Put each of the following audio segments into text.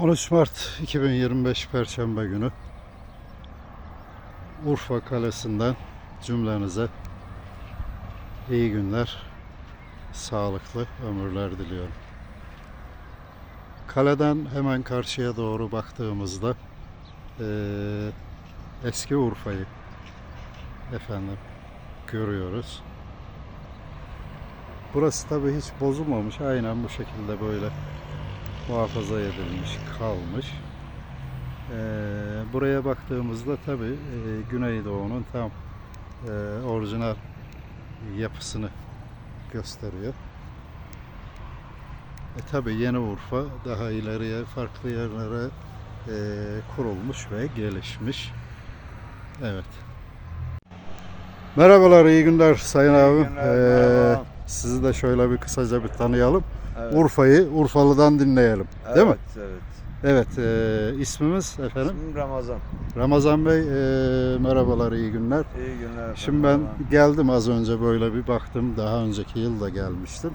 13 Mart 2025 Perşembe günü Urfa Kalesi'nden cümlenize iyi günler, sağlıklı ömürler diliyorum. Kaleden hemen karşıya doğru baktığımızda eee, eski Urfa'yı efendim görüyoruz. Burası tabi hiç bozulmamış. Aynen bu şekilde böyle muhafaza edilmiş, kalmış. Ee, buraya baktığımızda tabi Güneydoğu'nun tam e, orijinal yapısını gösteriyor. E tabi Yeni Urfa daha ileriye farklı yerlere e, kurulmuş ve gelişmiş. Evet. Merhabalar, iyi günler Sayın abim. günler, Ee, sizi de şöyle bir kısaca bir tanıyalım. Evet. Urfa'yı Urfalı'dan dinleyelim. Değil mi? Evet, evet. Evet. e, ismimiz efendim? İsmim Ramazan. Ramazan Bey e, merhabalar iyi günler. İyi günler. efendim. Şimdi ben geldim az önce böyle bir baktım. Daha önceki yıl da gelmiştim.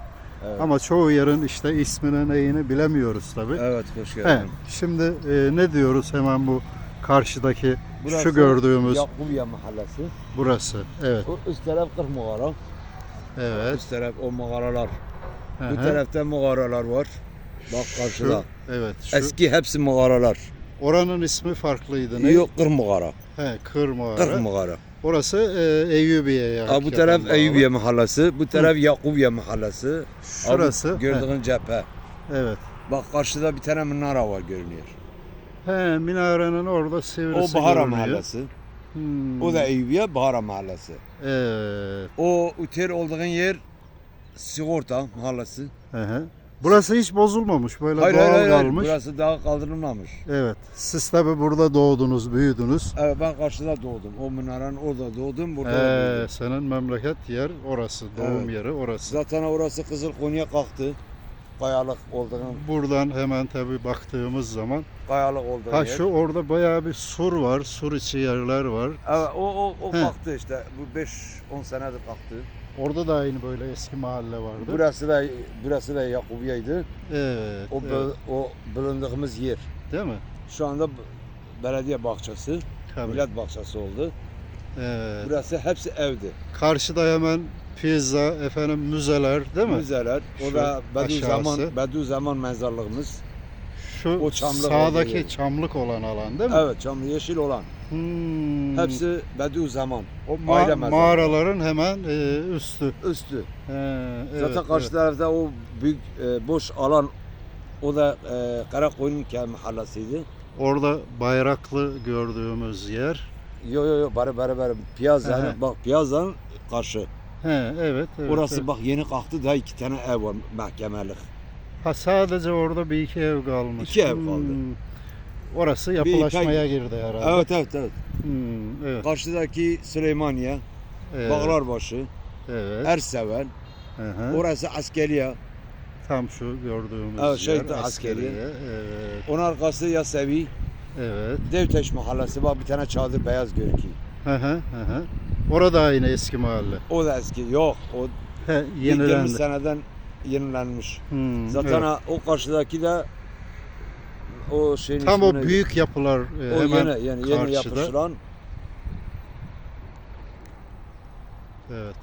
Evet. Ama çoğu yerin işte ismini neyini bilemiyoruz tabii. Evet, hoş geldin. şimdi e, ne diyoruz hemen bu karşıdaki Burası şu gördüğümüz Yakubiye mahallesi. burası. Evet. O üst taraf 40 mağara. Evet. Üst taraf o mağaralar. Hı Bu hı. tarafta mağaralar var. Bak karşıda. Şu, evet. Şu, Eski hepsi mağaralar. oranın ismi farklıydı. Ne? Yok 40 mağara. He, Kır Mağara. 40 mağara. Orası e, Eyyubiye'ye. Ha, bu taraf. Eyyubiye mahallesi, bu taraf Yakubiye mahallesi. Şurası. Gördüğün cephe. he, evet. Bak karşıda bir tane minara var görünüyor. He, minarenin orada sivrisi O Bahara görünüyor. mahallesi. Hmm. O da Eyyubiye Bahara mahallesi. Evet. O otel olduğun yer sigorta mahallesi. Hı hı. Burası hiç bozulmamış. Böyle Hayır doğal hayır hayır, kalmış. Burası daha kaldırılmamış. Evet. Siz tabi burada doğdunuz, büyüdünüz. Evet ben karşıda doğdum. O minarenin orada doğdum, burada da Ee, büyüdüm. senin memleket yer orası. Doğum Evet. yeri orası. Zaten orası Kızıl Konya kalktı. Kayalık olduğun, Buradan hemen tabi baktığımız zaman kayalık olduğun ha yer. şu orada bayağı bir sur var. Sur içi yerler var. Evet o o o kalktı işte. Bu 5 10 senedir kalktı. Orada da aynı böyle eski mahalle vardı. Burası da burası da Yakubiye'ydi. Evet. O evet. o bulunduğumuz yer. Değil mi? Şu anda belediye bahçesi, Tabii. millet bahçesi oldu. Evet. Burası hepsi evdi. Karşıda hemen pizza, efendim müzeler değil mi? Müzeler. O da Bediüzzaman. Bediüzzaman mezarlığımız. Şu O çamlık sağdaki yer. çamlık olan alan değil mi? Evet, çamlı yeşil olan. Hmm. Hepsi Bediüzzaman. O Ma- mezarı. mağaraların hemen e, üstü. Üstü. He, evet, Zaten karşı evet. tarafta o büyük e, boş alan o da e, Karakoyun mahallesiydi. Orada bayraklı gördüğümüz yer. Yo yo yo bari bari bari Piyaza'nın bak Piyaza'nın karşı. He, evet, evet. Orası evet. bak yeni kalktı daha iki tane ev var mahkemelik. Ha, sadece orada bir iki ev kalmış. İki ev kaldı. Orası Bir yapılaşmaya girdi herhalde. Evet evet evet. Hmm, evet. Karşıdaki Süleymaniye, evet. Bağlarbaşı, Evet. Erseven, Hı hı. orası askeriye. Tam şu gördüğümüz Evet, şey yer. askeriye. askeriye. Evet. Onun arkası Yasevi, Evet. Devteş mahallesi bak bir tane çadır beyaz görünüyor. Hı hı hı hı. Orada aynı eski mahalle. O da eski yok. O He, 20 yenilendi. seneden yenilenmiş. Hmm, Zaten evet. o karşıdaki de o şeyin Tam o büyük yapılar e, o hemen yeni yani yeni karşıda. yapışılan Evet.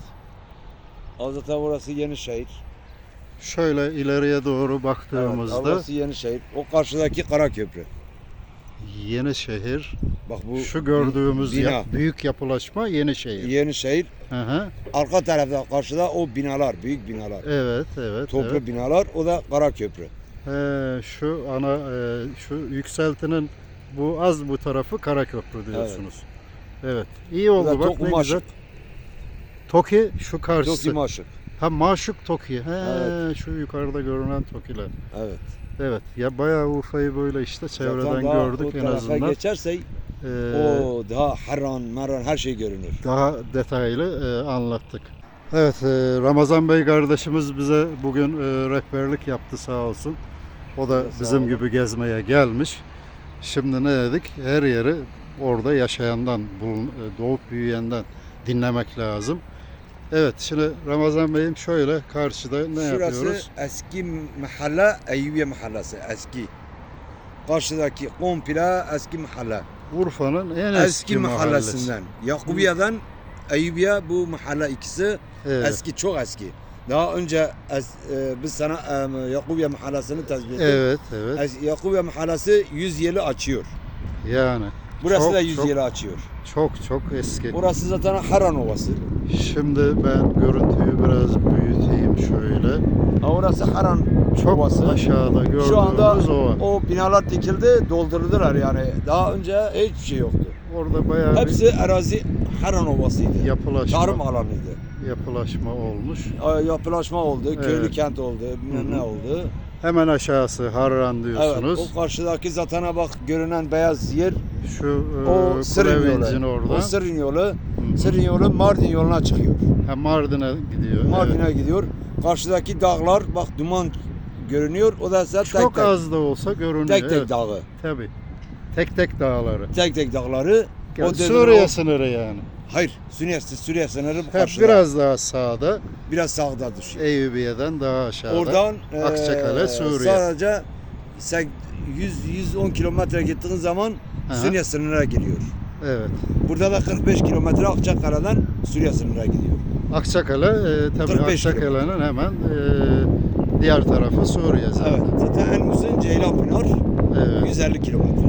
zaten orası yeni şehir. Şöyle ileriye doğru Evet, baktığımızda orası yeni şehir. O karşıdaki Karaköprü. Yeni şehir. Bak bu Şu gördüğümüz bina. ya- büyük yapılaşma yeni şehir. yeni şehir. Hı hı. Arka tarafta karşıda o binalar, büyük binalar. Evet, evet. Toplu evet. binalar o da Karaköprü. He, şu ana e, şu yükseltinin bu az bu tarafı Karaköprü diyorsunuz. Evet. İyi Bu oldu bak Toku ne Maşık. güzel. Toki şu karşısı. Toki Maşık. Ha Maşuk Toki. He, Evet. şu yukarıda görünen Tokiler. Evet. Evet. Ya bayağı Urfa'yı böyle işte çevreden Zaten gördük en azından. geçersek Ee, o daha Harran, Maran her şey görünür. daha detaylı e, anlattık. Evet, e, Ramazan Bey kardeşimiz bize bugün e, rehberlik yaptı sağ olsun. O da Sağ bizim olun. gibi gezmeye gelmiş. Şimdi ne dedik? Her yeri orada yaşayandan, e, doğup büyüyenden dinlemek lazım. Evet, şimdi Ramazan Bey'im şöyle karşıda ne Şurası yapıyoruz? eski mahalle Eyyubiye mahallesi eski. Karşıdaki komple eski mahalle. Urfa'nın en eski, Eski, mahallesinden. Yakubiye'den Eyüpiye bu mahalle ikisi Evet. eski çok eski. Daha önce es- e, biz sana e, Yakubiye mahallesini tespit ettik. Evet, evet. Es- Yakubiye mahallesi 100 yılı açıyor. Yani Burası Çok, da 100 çok- yılı açıyor. çok çok eski. Burası zaten Haran Ovası. Şimdi ben görüntüyü biraz büyüteyim şöyle. Ha, Orası Haran Çok Ovası. aşağıda gördüğümüz Şu anda ova. o binalar dikildi, doldurdular yani. Daha önce hiçbir şey yoktu. Orada bayağı Hepsi arazi Haran Ovası'ydı. bir yapılaşma, Tarım alanıydı. yapılaşma olmuş. Yapılaşma oldu, köylü Evet. kent oldu, bilmem Hı ne hı. oldu. Hemen aşağısı Harran Evet, diyorsunuz. o karşıdaki zaten bak görünen beyaz yer Şu o e, Sırrın Kulevincin yolu. orada. O Sırrın yolu, Hı hı. Sırrın yolu Mardin yoluna çıkıyor. Ha, Mardin'e gidiyor. Mardin'e evet. gidiyor. Karşıdaki dağlar bak duman görünüyor. O da tek Çok tek, az da olsa görünüyor. tek tek evet. dağı. Tabii. Tek tek dağları. Tek tek dağları. Yani o Suriye o- sınırı yani. Hayır, Suriye, Suriye sınırı Hep karşıda. biraz daha sağda. biraz sağda düşüyor. Eyüpiye'den daha aşağıda. Oradan Akçakale, eee, Suriye. Sadece sen 100 110 kilometre gittiğin zaman Aha. Suriye sınırına giriyor. Evet. Burada da 45 kilometre Akçakale'den Suriye sınırına gidiyor. Akçakale e, tabii 45 Akçakale'nin hemen e, diğer tarafı Suriye zaten. Evet. Zaten en uzun Ceylanpınar Evet. 150 kilometredir. 147 kilometre.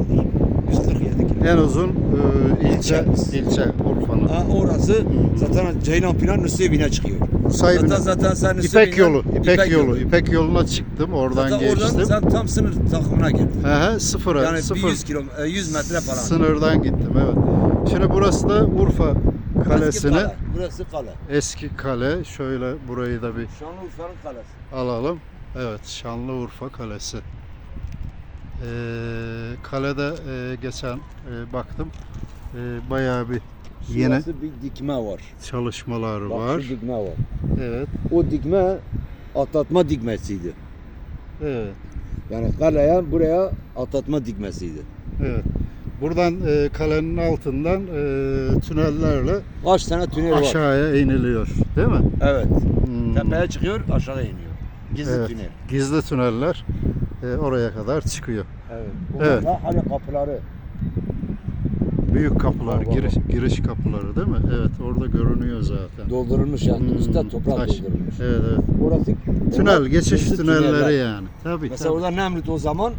En uzun e, ilçe İlçemiz. ilçe Urfa'nın. Ha, orası zaten Ceylanpınar Nusaybin'e çıkıyor. Sahibi Zaten zaten sen İpek Nusaybin'den- yolu, İpek, yolu. İpek yoluna çıktım, oradan Zaten geçtim. oradan sen tam sınır takımına girdin. He he, sıfıra, Yani sıfır 100 kilo, e, 100 metre falan. sınırdan gittim evet. Şimdi burası da Urfa Eski Kalesi'ne kale. Burası kale. eski kale. Şöyle burayı da bir Şanlıurfa'nın kalesi. alalım. Evet, Şanlıurfa Kalesi. Ee, kalede e, geçen e, baktım. E, bayağı bir yeni Şurası bir dikme var. çalışmalar Bak var. şu dikme var. Evet, O dikme atlatma dikmesiydi. evet, Yani kaleye buraya atlatma dikmesiydi. evet. Buradan e, kalenin altından e, tünellerle Kaç tane tünel var? aşağıya iniliyor, değil mi? Evet. Hmm. Tepeye çıkıyor, aşağı iniyor. Gizli Evet. tünel. Gizli tüneller e, oraya kadar çıkıyor. Evet. Evet. Bunlar hala kapıları. Büyük kapılar, giriş, giriş kapıları değil mi? Evet, orada görünüyor zaten. Doldurulmuş yani. Hmm, Üstte toprak taş. doldurulmuş. Evet, evet. Orası Tünel, geçiş tünelleri tüneller. yani. Tabii, Mesela tabii. orada Nemrut o zaman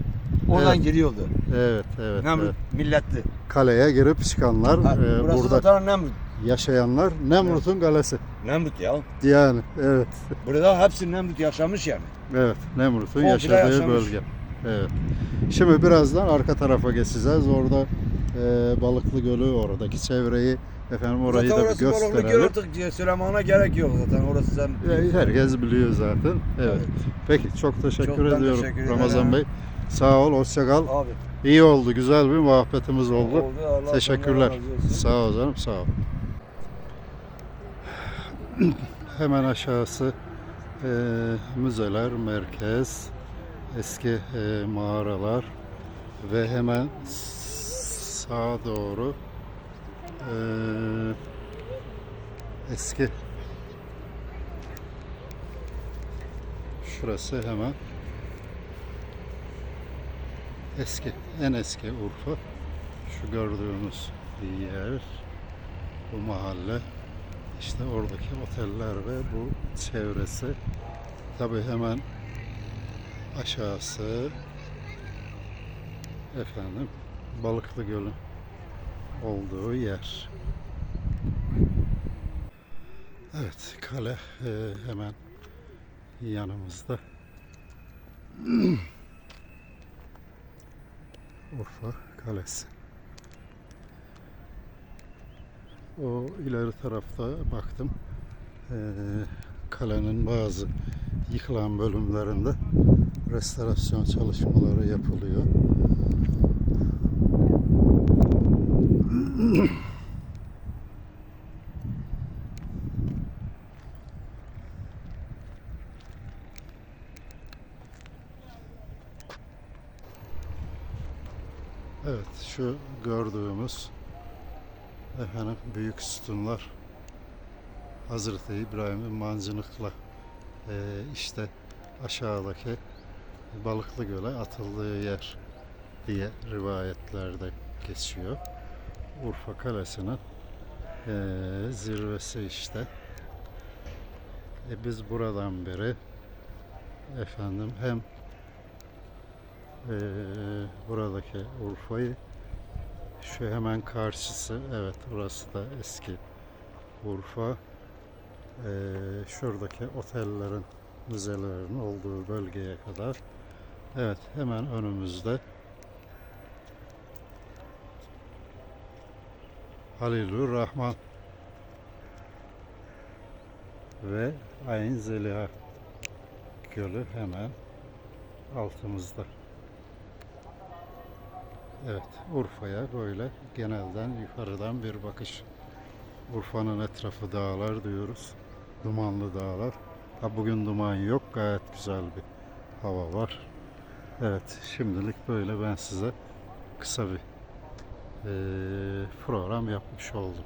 oradan Evet. giriyordu. Evet, evet, Nemrut evet. milletli. Kaleye girip çıkanlar, Ha, e, burası burada zaten Nemrut. Yaşayanlar Nemrut'un kalesi. Nemrut ya. Yani, evet. Burada hepsi Nemrut yaşamış yani. Evet, Nemrut'un Komple yaşadığı yaşamış. bölge. Evet. Şimdi birazdan arka tarafa geçeceğiz. Orada e, Balıklı Gölü, oradaki çevreyi, efendim orayı zaten da bir orası gösterelim. artık söylemana gerek yok zaten. Orası sen E, Herkes biliyor zaten. Evet. Evet. Peki çok teşekkür Çok ben ediyorum teşekkür Ramazan ederim. Bey. Sağ ol, hoşça kal. Abi. İyi oldu, güzel bir muhabbetimiz oldu. Oldu, Teşekkürler. Sağ ol canım, sağ ol. Hemen aşağısı e, müzeler, merkez, eski e, mağaralar ve hemen sağa doğru e, eski şurası hemen eski, en eski Urfa. Şu gördüğünüz yer, bu mahalle, işte oradaki oteller ve bu çevresi. Tabi hemen aşağısı efendim Balıklı Gölü olduğu yer. Evet, kale e, hemen yanımızda. Urfa Kalesi. O ileri tarafta baktım. Ee, kalenin bazı yıkılan bölümlerinde restorasyon çalışmaları yapılıyor. Evet, şu gördüğümüz efendim büyük sütunlar Hazreti İbrahim'in mancınıkla eee, işte aşağıdaki Balıklı Göl'e atıldığı yer. diye rivayetlerde geçiyor. Urfa Kalesi'nin eee, zirvesi işte. E biz buradan beri efendim hem eee, buradaki Urfa'yı şu hemen karşısı evet burası da eski Urfa Eee, şuradaki otellerin müzelerin olduğu bölgeye kadar evet hemen önümüzde Halilur Rahman ve Ayn Zeliha Gölü hemen altımızda. Evet, Urfa'ya böyle genelden yukarıdan bir bakış. Urfa'nın etrafı dağlar diyoruz. Dumanlı dağlar. Ha bugün duman yok, gayet güzel bir hava var. Evet, şimdilik böyle ben size kısa bir eee, program yapmış oldum.